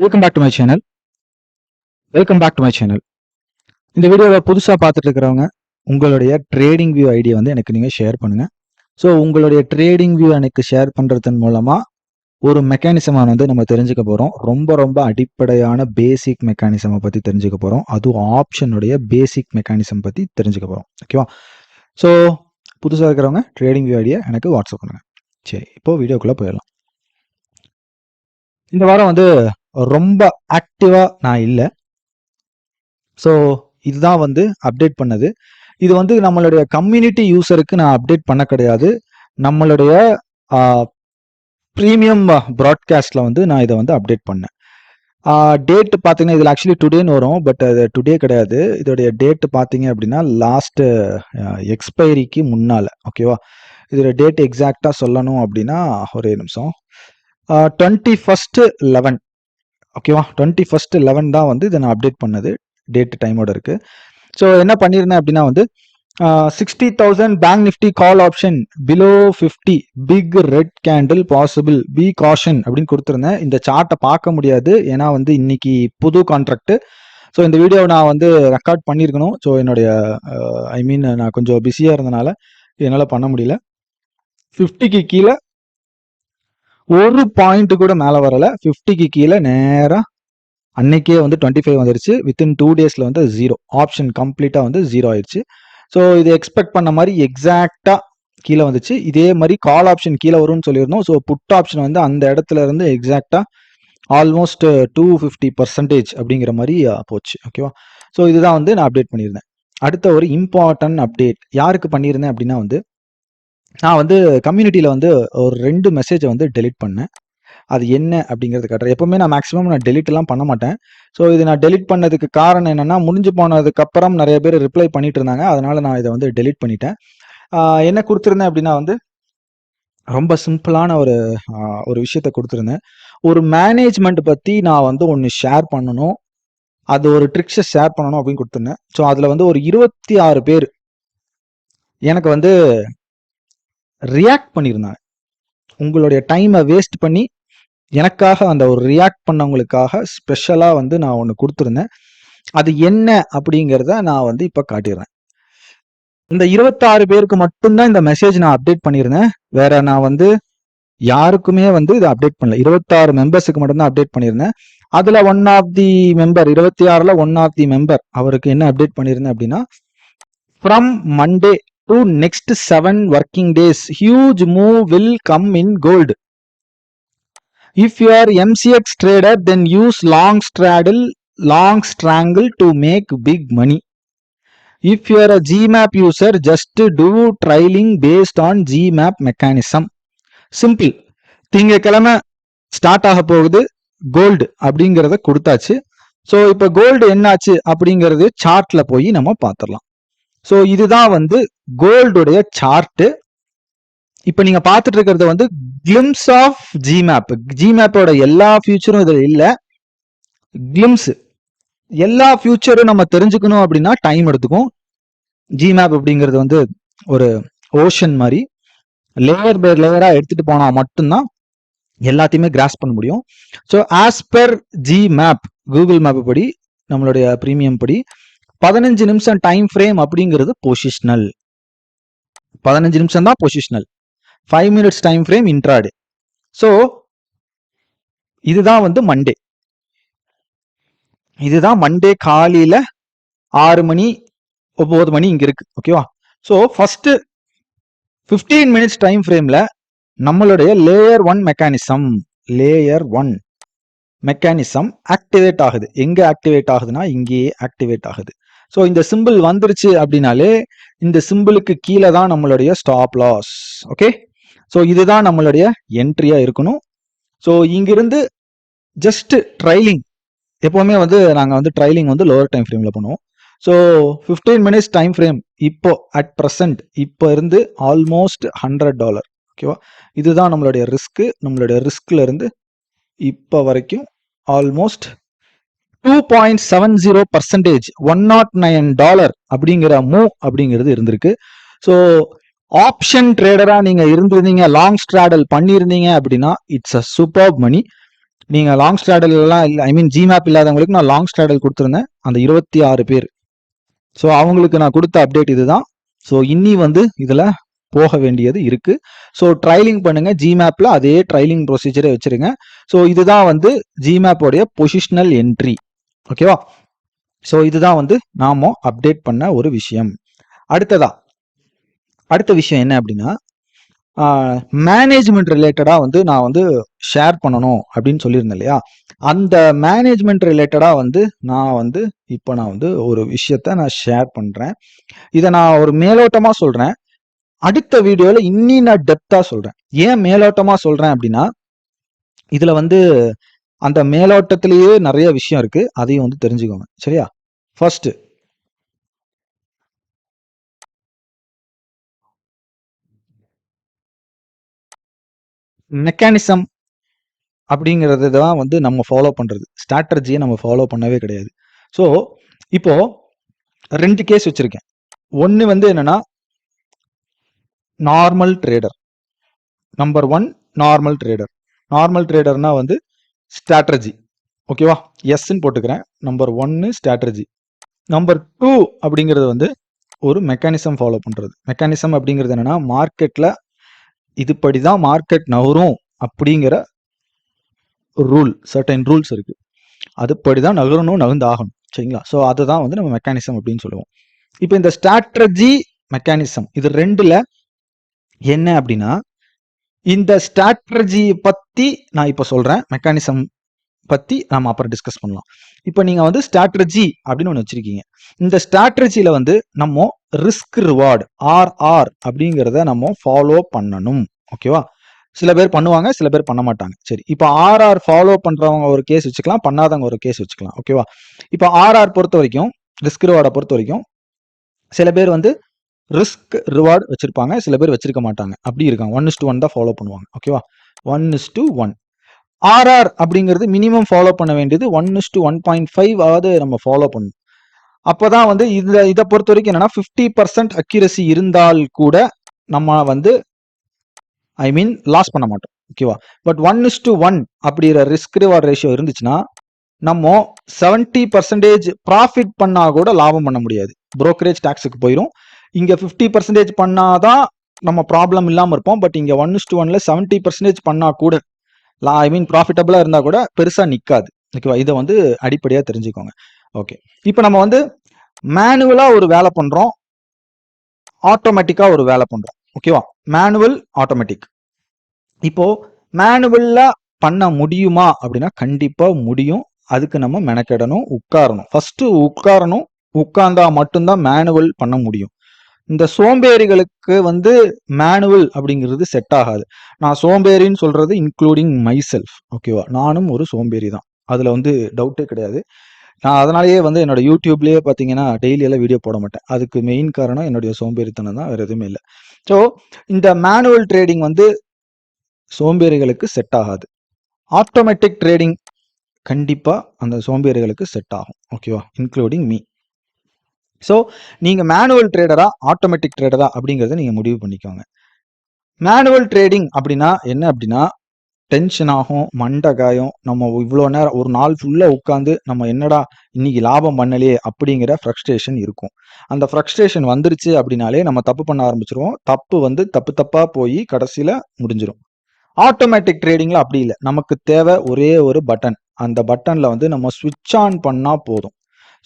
Welcome back to my channel welcome back to my channel இந்த வீடியோவை புதுசாக பார்த்துட்டு இருக்கிறவங்க உங்களுடைய ட்ரேடிங் வியூ ஐடியா வந்து எனக்கு நீங்கள் ஷேர் பண்ணுங்கள் ஸோ உங்களுடைய ட்ரேடிங் வியூ எனக்கு ஷேர் பண்ணுறதன் மூலமாக ஒரு மெக்கானிசமை வந்து நம்ம தெரிஞ்சுக்க போகிறோம் ரொம்ப ரொம்ப அடிப்படையான பேசிக் மெக்கானிசமை பற்றி தெரிஞ்சுக்க போகிறோம் அதுவும் ஆப்ஷனுடைய பேசிக் மெக்கானிசம் பற்றி தெரிஞ்சுக்க போகிறோம் ஓகேவா ஸோ புதுசாக இருக்கிறவங்க ட்ரேடிங் வியூ ஐடியா எனக்கு வாட்ஸ்அப் பண்ணுங்கள் சரி இப்போ வீடியோக்குள்ளே போயிடலாம். இந்த வாரம் வந்து ரொம்ப ஆக்டிவாக நான் இல்லை. ஸோ இதுதான் வந்து அப்டேட் பண்ணது. இது வந்து நம்மளுடைய கம்யூனிட்டி யூசருக்கு நான் அப்டேட் பண்ண கிடையாது. நம்மளுடைய ப்ரீமியம் ப்ராட்காஸ்டில் வந்து நான் இதை வந்து அப்டேட் பண்ணேன். டேட் பார்த்தீங்கன்னா இதில் ஆக்சுவலி டுடேன்னு வரும். பட் அது டுடே கிடையாது. இதோடைய டேட் பார்த்தீங்க அப்படின்னா லாஸ்ட்டு எக்ஸ்பைரிக்கு முன்னால். ஓகேவா இதோட டேட் எக்ஸாக்டாக சொல்லணும் அப்படின்னா ஒரே நிமிஷம். டுவெண்ட்டி ஃபஸ்ட்டு லெவன் ஓகேவா டுவெண்ட்டி ஃபஸ்ட்டு லெவன் தான் வந்து இதை நான் அப்டேட் பண்ணது. டேட் டைமோட இருக்கு. ஸோ என்ன பண்ணியிருந்தேன் அப்படின்னா வந்து sixty thousand Bank Nifty call option below fifty big red candle possible be caution அப்படின்னு கொடுத்துருந்தேன். இந்த சார்ட்டை பார்க்க முடியாது. ஏன்னா வந்து இன்னைக்கு புது கான்ட்ராக்ட் ஸோ இந்த வீடியோ நான் வந்து ரெக்கார்ட் பண்ணியிருக்கணும் ஸோ என்னுடைய ஐ மீன் நான் கொஞ்சம் பிஸியாக இருந்தனால என்னால் பண்ண முடியல. ஃபிஃப்டிக்கு கீழே ஒரு பாயிண்ட் கூட மேலே வரல. ஃபிஃப்டிக்கு கீழே நேராக அன்னைக்கே வந்து டுவெண்ட்டி ஃபைவ் வந்துருச்சு வித்தின் டூ டேஸில் வந்து ஜீரோ ஆப்ஷன் கம்ப்ளீட்டாக வந்து ஜீரோ ஆயிடுச்சு. ஸோ இது எக்ஸ்பெக்ட் பண்ண மாதிரி எக்ஸாக்டாக கீழே வந்துச்சு. இதே மாதிரி கால் ஆப்ஷன் கீழே வரும்னு சொல்லியிருந்தோம். ஸோ புட் ஆப்ஷன் வந்து அந்த இடத்துல இருந்து எக்ஸாக்டாக ஆல்மோஸ்ட் டூ ஃபிஃப்டி பர்சன்டேஜ் அப்படிங்கிற மாதிரி போச்சு. ஓகேவா ஸோ இதுதான் வந்து நான் அப்டேட் பண்ணியிருந்தேன். அடுத்த ஒரு இம்பார்ட்டன்ட் அப்டேட் யாருக்கு பண்ணியிருந்தேன் அப்படின்னா வந்து நான் வந்து கம்யூனிட்டியில் வந்து ஒரு ரெண்டு மெசேஜை வந்து டெலிட் பண்ணேன். அது என்ன அப்படிங்கிறது காட்டுறேன் எப்பவுமே நான் மேக்ஸிமம் நான் டெலிட்லாம் பண்ண மாட்டேன். ஸோ இது நான் டெலிட் பண்ணதுக்கு காரணம் என்னென்னா முடிஞ்சு போனதுக்கப்புறம் நிறைய பேர் ரிப்ளை பண்ணிட்டு இருந்தாங்க. அதனால நான் இதை வந்து டெலிட் பண்ணிட்டேன். என்ன கொடுத்துருந்தேன் அப்படின்னா வந்து ரொம்ப சிம்பிளான ஒரு ஒரு விஷயத்த கொடுத்துருந்தேன். ஒரு மேனேஜ்மெண்ட் பற்றி நான் வந்து ஒன்று ஷேர் பண்ணணும். அது ஒரு ட்ரிக்ஸை ஷேர் பண்ணணும் அப்படின்னு கொடுத்துருந்தேன். ஸோ அதில் வந்து ஒரு இருபத்தி ஆறு பேர் எனக்கு வந்து ரியாக்ட் பண்ணியிருந்தாங்க உங்களுடைய டைமை வேஸ்ட் பண்ணி எனக்காக அந்த ஒரு ரியாக்ட் பண்ணவங்களுக்காக ஸ்பெஷலாக வந்து நான் ஒன்று கொடுத்துருந்தேன். அது என்ன அப்படிங்கிறத நான் வந்து இப்போ காட்டிடுறேன். இந்த இருபத்தாறு பேருக்கு மட்டும்தான் இந்த மெசேஜ் நான் அப்டேட் பண்ணியிருந்தேன் வேற நான் வந்து யாருக்குமே வந்து இதை அப்டேட் பண்ணல. இருபத்தாறு மெம்பர்ஸுக்கு மட்டும்தான் அப்டேட் பண்ணியிருந்தேன் அதுல ஒன் ஆஃப் தி மெம்பர் இருபத்தி ஆறுல ஒன் ஆஃப் தி மெம்பர் அவருக்கு என்ன அப்டேட் பண்ணியிருந்தேன் அப்படின்னா from Monday to next seven working days huge move will come in gold if you are MCX trader then use long straddle long strangle to make big money if you are a GMap user just do trailing based on GMap mechanism simple திங்கக்கிழமை start ஆக போகுது gold அப்படிங்கிறத கொடுத்தாச்சு so இப்போ gold என்னாச்சு அப்படிங்கிறது சார்ட்ல போய் நம்ம பார்த்துடலாம் ஸோ இதுதான் வந்து கோல்டுடைய சார்ட்டு இப்போ நீங்க பார்த்துட்டு இருக்கிறது வந்து கிளிம்ஸ் ஆஃப் ஜிமேப் ஜிமேப்போட எல்லா ஃபியூச்சரும் இதில் இல்லை. கிளிம்ஸ் எல்லா ஃபியூச்சரும் நம்ம தெரிஞ்சுக்கணும் அப்படின்னா டைம் எடுத்துக்கும். ஜிமேப் அப்படிங்கிறது வந்து ஒரு ஓஷன் மாதிரி. லேயர் பை லேயராக எடுத்துட்டு போனால் மட்டும்தான் எல்லாத்தையுமே கிராஸ் பண்ண முடியும். So as per G map Google map படி நம்மளுடைய ப்ரீமியம் படி பதினஞ்சு நிமிஷம் டைம் ஃப்ரேம் அப்படிங்கிறது பொசிஷனல் பதினஞ்சு நிமிஷம் தான் positional five minutes time frame intraday so இதுதான் வந்து மண்டே இதுதான் மண்டே காலையில ஆறு மணி ஒம்பது மணி இங்க இருக்கு. ஓகேவா so first fifteen minutes time ஃப்ரேம்ல நம்மளுடைய layer one mechanism layer one mechanism activate ஆகுது. எங்க ஆக்டிவேட் ஆகுதுன்னா இங்கேயே ஆக்டிவேட் ஆகுது. ஸோ இந்த சிம்பிள் வந்துருச்சு அப்படின்னாலே இந்த சிம்பிளுக்கு கீழே தான் நம்மளுடைய ஸ்டாப் லாஸ் ஓகே ஸோ இதுதான் நம்மளுடைய என்ட்ரியா இருக்கணும். ஸோ இங்கிருந்து ஜஸ்ட் ட்ரைலிங் எப்போவுமே வந்து நாங்கள் வந்து ட்ரைலிங் வந்து லோவர் டைம் ஃப்ரேமில் பண்ணுவோம். So fifteen minutes time frame இப்போ அட் ப்ரெசன்ட் இப்போ இருந்து ஆல்மோஸ்ட் ஹண்ட்ரட் டாலர் ஓகேவா இதுதான் நம்மளுடைய ரிஸ்க்கு நம்மளுடைய ரிஸ்க்ல இருந்து இப்போ வரைக்கும் almost two point seven zero percentage one nought nine dollar அப்படிங்கிற மூவ் அப்படிங்கிறது இருந்திருக்கு. ஸோ ஆப்ஷன் ட்ரேடராக நீங்கள் இருந்திருந்தீங்க லாங் ஸ்ட்ராடல் பண்ணியிருந்தீங்க அப்படின்னா இட்ஸ் அ சூப்பர் மணி நீங்கள் லாங் ஸ்ட்ராடல்லாம் இல்லை ஐ மீன் ஜிமேப் இல்லாதவங்களுக்கு நான் லாங் ஸ்ட்ராடல் கொடுத்துருந்தேன் அந்த இருபத்தி ஆறு பேர். ஸோ அவங்களுக்கு நான் கொடுத்த அப்டேட் இதுதான். ஸோ இன்னி வந்து இதில் போக வேண்டியது இருக்கு. ஸோ ட்ரைலிங் பண்ணுங்க ஜிமேப்ல அதே ட்ரைலிங் ப்ரொசீஜரை வச்சிருங்க. ஸோ இதுதான் வந்து ஜிமேப்போடைய பொசிஷனல் என்ட்ரி ஓகேவா ஸோ இதுதான் வந்து நாம அப்டேட் பண்ண ஒரு விஷயம். அடுத்ததா? அடுத்த விஷயம் என்ன அப்படின்னா மேனேஜ்மெண்ட் ரிலேட்டடாக வந்து நான் வந்து ஷேர் பண்ணணும் அப்படின்னு சொல்லியிருந்தேன் இல்லையா? அந்த மேனேஜ்மெண்ட் ரிலேட்டடாக வந்து நான் வந்து இப்போ நான் வந்து ஒரு விஷயத்த நான் ஷேர் பண்ணுறேன் இதை நான் ஒரு மேலோட்டமாக சொல்கிறேன் அடுத்த வீடியோவில் இன்னி நான் டெப்த்தாக சொல்கிறேன் ஏன் மேலோட்டமாக சொல்கிறேன் அப்படின்னா இதில் வந்து அந்த மேலோட்டத்திலேயே நிறைய விஷயம் இருக்கு. அதையும் வந்து தெரிஞ்சுக்கோங்க. சரியா? ஃபர்ஸ்ட் மெக்கானிசம் அப்படிங்கிறது தான் வந்து நம்ம ஃபாலோ பண்ணுறது ஸ்ட்ராட்டஜியை நம்ம ஃபாலோ பண்ணவே கிடையாது. ஸோ இப்போ ரெண்டு கேஸ் வச்சுருக்கேன். ஒன்று வந்து என்னன்னா normal trader number one normal trader normal ட்ரேடர்னா வந்து ஸ்ட்ராட்டஜி ஓகேவா எஸ்ன்னு போட்டுக்கிறேன். நம்பர் ஒன்னு ஸ்ட்ராட்டஜி நம்பர் டூ அப்படிங்கிறது வந்து ஒரு மெக்கானிசம் ஃபாலோ பண்ணுறது மெக்கானிசம் அப்படிங்கிறது என்னென்னா மார்க்கெட்டில் இதுபடி தான் மார்க்கெட் நகரும் அப்படிங்கிற ரூல் சர்டைன் ரூல்ஸ் இருக்கு. அதுபடி தான் நகரணும் நகர்ந்தாகணும். சரிங்களா? ஸோ அதை தான் வந்து நம்ம மெக்கானிசம் அப்படின்னு சொல்லுவோம். இப்போ இந்த ஸ்ட்ராட்டஜி மெக்கானிசம் இது ரெண்டில் என்ன அப்படின்னா இந்த ஸ்ட்ராட்டஜி பற்றி நான் இப்போ சொல்கிறேன் மெக்கானிசம் பற்றி நம்ம அப்புறம் டிஸ்கஸ் பண்ணலாம். இப்போ நீங்கள் வந்து ஸ்ட்ராட்டஜி அப்படின்னு ஒன்று வச்சுருக்கீங்க. இந்த ஸ்ட்ராட்டஜியில் வந்து நம்ம ரிஸ்க் ரிவார்டு ஆர்ஆர் அப்படிங்கிறத நம்ம ஃபாலோ பண்ணணும். ஓகேவா சில பேர் பண்ணுவாங்க சில பேர் பண்ண மாட்டாங்க. சரி இப்போ ஆர்ஆர் ஃபாலோ பண்ணுறவங்க ஒரு கேஸ் வச்சுக்கலாம் பண்ணாதவங்க ஒரு கேஸ் வச்சுக்கலாம். ஓகேவா இப்போ ஆர்ஆர் பொறுத்த வரைக்கும் ரிஸ்க் ரிவார்டை பொறுத்த வரைக்கும் சில பேர் வந்து ரிஸ்க் ரிவார்டு வச்சிருப்பாங்க சில பேர் வச்சிருக்க மாட்டாங்க. அப்படி இருக்காங்க. ஒன் இஸ் டு ஒன் தான் ஃபாலோ பண்ணுவாங்க. ஓகேவா one is to one RR அப்படிங்கிறது மினிமம் ஃபாலோ பண்ண வேண்டியது one is to one point five ஆவது நம்ம ஃபாலோ பண்ணணும். அப்போதான் வந்து இந்த இதை பொறுத்த வரைக்கும் என்னன்னா ஃபிஃப்டி பர்சன்ட் அக்யூரசி இருந்தால் கூட நம்ம வந்து ஐ மீன் லாஸ் பண்ண மாட்டோம். ஓகேவா but one is to one அப்படிங்கிற ரிஸ்க் ரிவார்ட் ரேஷியோ இருந்துச்சுன்னா நம்ம செவன்டி பர்சன்டேஜ் ப்ராஃபிட் பண்ணா கூட லாபம் பண்ண முடியாது. புரோக்கரேஜ் டாக்ஸுக்கு போயிடும் இங்க ஃபிஃப்டி பர்சன்டேஜ் பண்ணாதான் நம்ம ப்ராப்ளம் இல்லாமல் இருப்போம். பட் இங்கே ஒன் இஸ் டு ஒன்ல செவன்டி பர்சன்டேஜ் பண்ணால் கூட ஐ மீன் ப்ராஃபிட்டபுளாக இருந்தால் கூட பெருசாக நிற்காது ஓகேவா இதை வந்து அடிப்படையாக தெரிஞ்சுக்கோங்க. ஓகே இப்போ நம்ம வந்து மேனுவலாக ஒரு வேலை பண்ணுறோம் ஆட்டோமேட்டிக்காக ஒரு வேலை பண்ணுறோம் ஓகேவா மேனுவல் ஆட்டோமேட்டிக் இப்போ மேனுவல்ல பண்ண முடியுமா? அப்படின்னா கண்டிப்பாக முடியும். அதுக்கு நம்ம மெனக்கெடணும் உட்காரணும். ஃபர்ஸ்ட் உட்காரணும். உட்கார்ந்தா மட்டும்தான் மேனுவல் பண்ண முடியும். இந்த சோம்பேறிகளுக்கு வந்து மேனுவல் அப்படிங்கிறது செட் ஆகாது. நான் சோம்பேறின்னு சொல்றது இன்க்ளூடிங் மை செல்ஃப் ஓகேவா நானும் ஒரு சோம்பேறி தான் அதுல வந்து டவுட்டே கிடையாது. நான் அதனாலேயே வந்து என்னோட யூடியூப்லேயே பார்த்தீங்கன்னா டெய்லியெல்லாம் வீடியோ போட மாட்டேன். அதுக்கு மெயின் காரணம் என்னுடைய சோம்பேறித்தனம் தான் வேறு எதுவுமே இல்லை. ஸோ இந்த மேனுவல் ட்ரேடிங் வந்து சோம்பேறிகளுக்கு செட் ஆகாது. ஆட்டோமேட்டிக் ட்ரேடிங் கண்டிப்பாக அந்த சோம்பேறிகளுக்கு செட் ஆகும் ஓகேவா இன்க்ளூடிங் மீ ஸோ நீங்கள் மேனுவல் ட்ரேடரா ஆட்டோமேட்டிக் ட்ரேடரா அப்படிங்கிறத நீங்கள் முடிவு பண்ணிக்கோங்க. மேனுவல் ட்ரேடிங் அப்படின்னா என்ன அப்படின்னா டென்ஷன் ஆகும் மண்டை காயம் நம்ம இவ்வளோ நேரம் ஒரு நாள் ஃபுல்லாக உட்காந்து நம்ம என்னடா இன்னைக்கு லாபம் பண்ணலையே அப்படிங்கிற ஃப்ரஸ்ட்ரேஷன் இருக்கும். அந்த ஃப்ரஸ்ட்ரேஷன் வந்துருச்சு அப்படின்னாலே நம்ம தப்பு பண்ண ஆரம்பிச்சிருவோம். தப்பு வந்து தப்பு தப்பாக போய் கடைசியில் முடிஞ்சிடும் ஆட்டோமேட்டிக் ட்ரேடிங்கில் அப்படி இல்லை. நமக்கு தேவை ஒரே ஒரு பட்டன் அந்த பட்டனில் வந்து நம்ம சுவிட்ச் ஆன் பண்ணால் போதும்.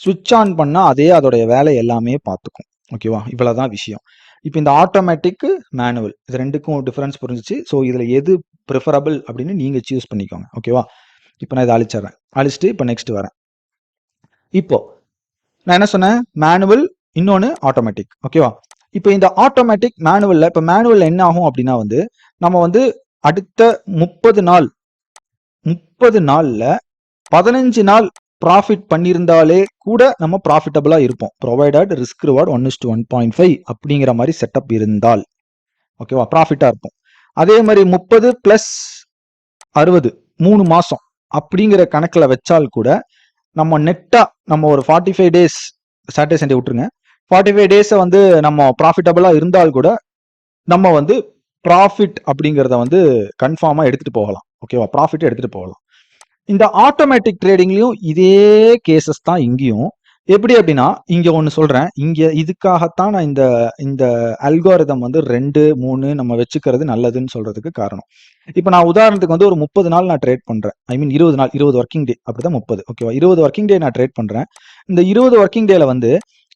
சுவிட்ச் ஆன் பண்ணால் அதே அதோடைய வேலை எல்லாமே பார்த்துக்கும் ஓகேவா இவ்வளோதான் விஷயம். இப்போ இந்த ஆட்டோமேட்டிக்கு மேனுவல் இது ரெண்டுக்கும் டிஃப்ரென்ஸ் புரிஞ்சிச்சு. ஸோ இதில் எது ப்ரிஃபரபிள் அப்படின்னு நீங்கள் சூஸ் பண்ணிக்கோங்க. ஓகேவா இப்போ நான் இதை அழிச்சிடுறேன். அழிச்சிட்டு இப்போ நெக்ஸ்ட் வரேன். இப்போ நான் என்ன சொன்னேன்? மேனுவல் இன்னொன்று ஆட்டோமேட்டிக் ஓகேவா இப்போ இந்த ஆட்டோமேட்டிக் மேனுவலில் இப்போ மேனுவல் என்ன ஆகும் அப்படின்னா வந்து நம்ம வந்து அடுத்த முப்பது நாள் முப்பது நாளில் பதினஞ்சு நாள் ப்ராஃபிட் பண்ணியிருந்தாலே கூட நம்ம ப்ராஃபிட்டபிளா இருப்போம். Provided risk reward one is to one point five அப்படிங்கிற மாதிரி செட்டப் இருந்தால். ஓகேவா ப்ராஃபிட்டா இருப்போம். அதே மாதிரி முப்பது பிளஸ் அறுபது மூணு மாசம் அப்படிங்கிற கணக்கில் வச்சால் கூட நம்ம நெட்டா நம்ம ஒரு forty five days Saturday Sunday விட்டுருங்க. ஃபார்ட்டி ஃபைவ் டேஸை வந்து நம்ம ப்ராஃபிட்டபிளா இருந்தால் கூட நம்ம வந்து ப்ராஃபிட் அப்படிங்கிறத வந்து கன்ஃபார்மாக எடுத்துகிட்டு போகலாம். ஓகேவா ப்ராஃபிட் எடுத்துகிட்டு போகலாம். இந்த ஆட்டோமேட்டிக் ட்ரேடிங்லயும் இதே கேசஸ் தான் இங்கேயும். எப்படி அப்படின்னா இங்க ஒன்று சொல்றேன். இங்க இதுக்காகத்தான் நான் இந்த இந்த அல்காரிதம் வந்து ரெண்டு மூணு நம்ம வச்சுக்கிறது நல்லதுன்னு சொல்றதுக்கு காரணம். இப்போ நான் உதாரணத்துக்கு வந்து ஒரு முப்பது நாள் நான் ட்ரேட் பண்றேன். ஐ மீன் இருபது நாள் இருபது ஒர்க்கிங் டே அப்படிதான் முப்பது ஓகேவா இருபது ஒர்க்கிங் டே நான் ட்ரேட் பண்றேன். இந்த இருபது ஒர்க்கிங் டேல வந்து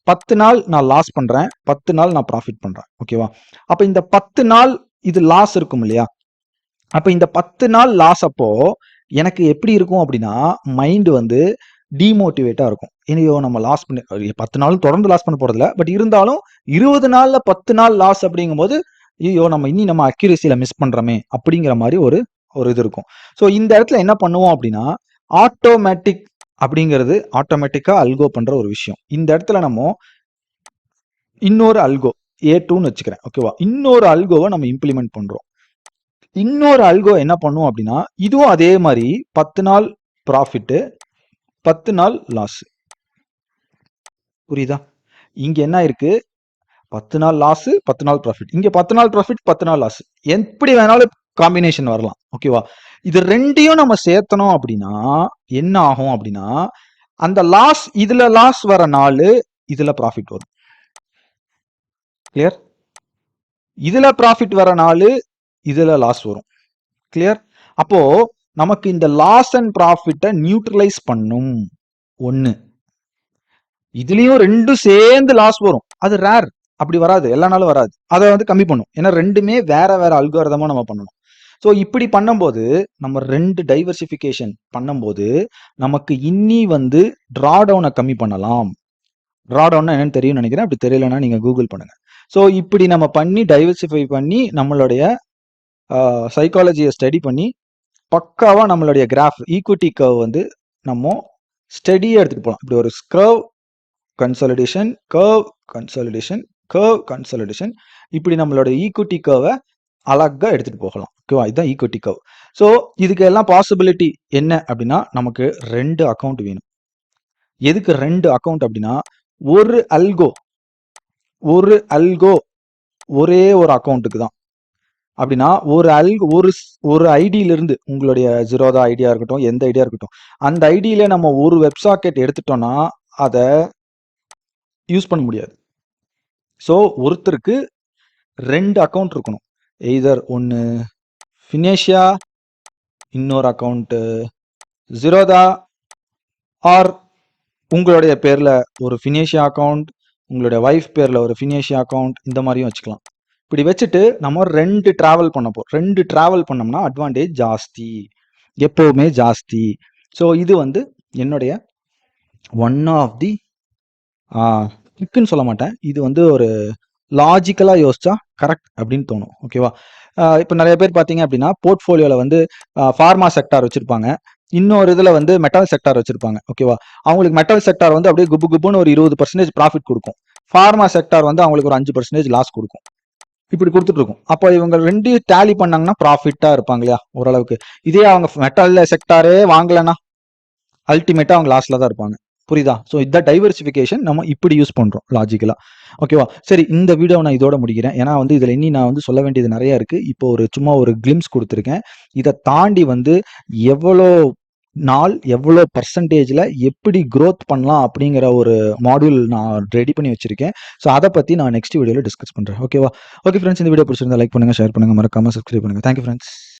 பத்து நாள் நான் லாஸ் பண்றேன் பத்து நாள் நான் ப்ராஃபிட் பண்றேன் ஓகேவா அப்ப இந்த பத்து நாள் இது லாஸ் இருக்கும் இல்லையா? அப்ப இந்த பத்து நாள் லாஸ் அப்போ எனக்கு எப்படி இருக்கும் அப்படின்னா மைண்டு வந்து டீமோட்டிவேட்டாக இருக்கும். இனியோ நம்ம லாஸ் பண்ணி பத்து நாளும் தொடர்ந்து லாஸ் பண்ண போகிறதில்ல பட் இருந்தாலும் இருபது நாளில் பத்து நாள் லாஸ் அப்படிங்கும்போது ஐயோ நம்ம இனி நம்ம அக்யூரேசியில மிஸ் பண்ணுறோமே அப்படிங்கிற மாதிரி ஒரு ஒரு இது இருக்கும். ஸோ இந்த இடத்துல என்ன பண்ணுவோம் அப்படின்னா ஆட்டோமேட்டிக் அப்படிங்கிறது ஆட்டோமேட்டிக்காக அல்கோ பண்ணுற ஒரு விஷயம். இந்த இடத்துல நம்ம இன்னொரு அல்கோ ஏ டூன்னு வச்சுக்கிறேன் ஓகேவா இன்னொரு அல்கோவை நம்ம இம்ப்ளிமெண்ட் பண்ணுறோம் இன்னொரு அல்கோ என்ன பண்ணும் அப்படின்னா இதுவும் அதே மாதிரி பத்து நாள் ப்ராஃபிட்டு பத்து நாள் லாஸ் புரியுதா? இங்க என்ன இருக்கு? பத்து நாள் லாஸ் பத்து நாள் ப்ராஃபிட் இங்க பத்து நாள் ப்ராஃபிட் பத்து நாள் லாஸ் எப்படி வேணாலும் காம்பினேஷன் வரலாம். ஓகேவா இது ரெண்டையும் நம்ம சேர்த்தனோம் அப்படின்னா என்ன ஆகும் அப்படின்னா அந்த லாஸ் இதுல லாஸ் வர நாள் இதுல ப்ராஃபிட் வரும். கிளியர் இதுல ப்ராஃபிட் வர நாள் இதில் லாஸ் வரும். கிளியர் அப்போ நமக்கு இந்த லாஸ் அண்ட் ப்ராஃபிட்டை நியூட்ரலைஸ் பண்ணும். ஒன்று இதுலேயும் ரெண்டும் சேர்ந்து லாஸ் வரும். அது ரேர் அப்படி வராது. எல்லா நாளும் வராது. அதை வந்து கம்மி பண்ணும். ஏன்னா ரெண்டுமே வேற வேற அல்காரதமாக நம்ம பண்ணணும். ஸோ இப்படி பண்ணும்போது நம்ம ரெண்டு டைவர்சிஃபிகேஷன் பண்ணும்போது நமக்கு இன்னி வந்து ட்ரா டவுனை கம்மி பண்ணலாம். ட்ரா டவுன் என்னன்னு தெரியும்னு நினைக்கிறேன். அப்படி தெரியலன்னா நீங்கள் கூகுள் பண்ணுங்கள் ஸோ இப்படி நம்ம பண்ணி டைவர்சிஃபை பண்ணி நம்மளுடைய சைக்காலஜியை ஸ்டடி பண்ணி பக்காவாக நம்மளுடைய கிராஃப் ஈக்விட்டி கர்வ் வந்து நம்ம ஸ்டடியாக எடுத்துகிட்டு போகலாம் இப்படி ஒரு curve consolidation curve consolidation curve consolidation இப்படி நம்மளோட ஈக்விட்டி கர்வை அழகாக எடுத்துகிட்டு போகலாம். ஓகேவா இதுதான் ஈக்விட்டி கர்வ் ஸோ இதுக்கு எல்லாம் பாசிபிலிட்டி என்ன அப்படின்னா நமக்கு ரெண்டு அக்கௌண்ட் வேணும். எதுக்கு ரெண்டு அக்கவுண்ட் அப்படின்னா ஒரு அல்கோ ஒரு அல்கோ ஒரே ஒரு அக்கௌண்ட்டுக்கு தான். அப்படின்னா ஒரு அல் ஒரு ஒரு ஐடியிலிருந்து உங்களுடைய ஜீரோதா ஐடியா இருக்கட்டும் எந்த ஐடியா இருக்கட்டும் அந்த ஐடியில நம்ம ஒரு வெப் சாக்கெட் எடுத்துட்டோம்னா அதை யூஸ் பண்ண முடியாது. ஸோ ஒருத்தருக்கு ரெண்டு அக்கௌண்ட் இருக்கணும். எய்தர் ஒன்று ஃபினேஷியா இன்னொரு அக்கௌண்ட்டு ஜிரோதா ஆர் உங்களுடைய பேரில் ஒரு ஃபினேஷியா அக்கவுண்ட் உங்களுடைய ஒய்ஃப் பேரில் ஒரு ஃபினேஷியா அக்கவுண்ட் இந்த மாதிரியும் வச்சுக்கலாம். இப்படி வச்சுட்டு நம்ம ரெண்டு டிராவல் பண்ண போறோம். ரெண்டு டிராவல் பண்ணோம்னா அட்வான்டேஜ் ஜாஸ்தி. எப்போவுமே ஜாஸ்தி. ஸோ இது வந்து என்னுடைய ஒன் ஆஃப் தி ட்ரிக்குன்னு சொல்ல மாட்டேன். இது வந்து ஒரு லாஜிக்கலாக யோசிச்சா கரெக்ட் அப்படின்னு தோணும். ஓகேவா இப்போ நிறைய பேர் பார்த்தீங்க அப்படின்னா போர்ட்ஃபோலியோவில் வந்து ஃபார்மா செக்டார் வச்சுருப்பாங்க. இன்னொரு இதில் வந்து மெட்டல் செக்டார் வச்சுருப்பாங்க. ஓகேவா அவங்களுக்கு மெட்டல் செக்டார் வந்து அப்படியே குப்பு குப்புன்னு ஒரு இருபது பர்சன்டேஜ் ப்ராஃபிட் கொடுக்கும். ஃபார்மா செக்டார் வந்து அவங்களுக்கு ஒரு அஞ்சு பர்சன்டேஜ் லாஸ் கொடுக்கும். இப்படி கொடுத்துட்டு இருக்கும் அப்போ இவங்க ரெண்டையும் டேலி பண்ணாங்கன்னா ப்ராஃபிட்டா இருப்பாங்க இல்லையா? ஓரளவுக்கு. இதே அவங்க மெட்டல் செக்டாரே வாங்கலன்னா அல்டிமேட்டா அவங்க லாஸ்ட்ல தான் இருப்பாங்க. புரியுதா? ஸோ இந்த டைவர்சிஃபிகேஷன் நம்ம இப்படி யூஸ் பண்ணுறோம் லாஜிக்கலாக ஓகேவா சரி இந்த வீடியோ நான் இதோட முடிக்கிறேன். ஏன்னா வந்து இதில் இனி நான் வந்து சொல்ல வேண்டியது நிறையா இருக்குது இப்போ ஒரு சும்மா ஒரு கிளிம்ஸ் கொடுத்துருக்கேன். இதை தாண்டி வந்து எவ்வளோ நாள் எவ்வளோ பர்சன்டேஜில் எப்படி க்ரோத் பண்ணலாம் அப்படிங்கிற ஒரு மாடியூல் நான் ரெடி பண்ணி வச்சிருக்கேன். ஸோ அதை பற்றி நான் நெக்ஸ்ட் வீடியோவில் டிஸ்கஸ் பண்ணுறேன் ஓகேவா ஓகே ஃப்ரெண்ட்ஸ் இந்த வீடியோ பிடிச்சிருந்தா லைக் பண்ணுங்கள் ஷேர் பண்ணுங்கள் மறக்காம சப்ஸ்கிரைப் பண்ணுங்கள் தேங்க்யூ ஃப்ரெண்ட்ஸ்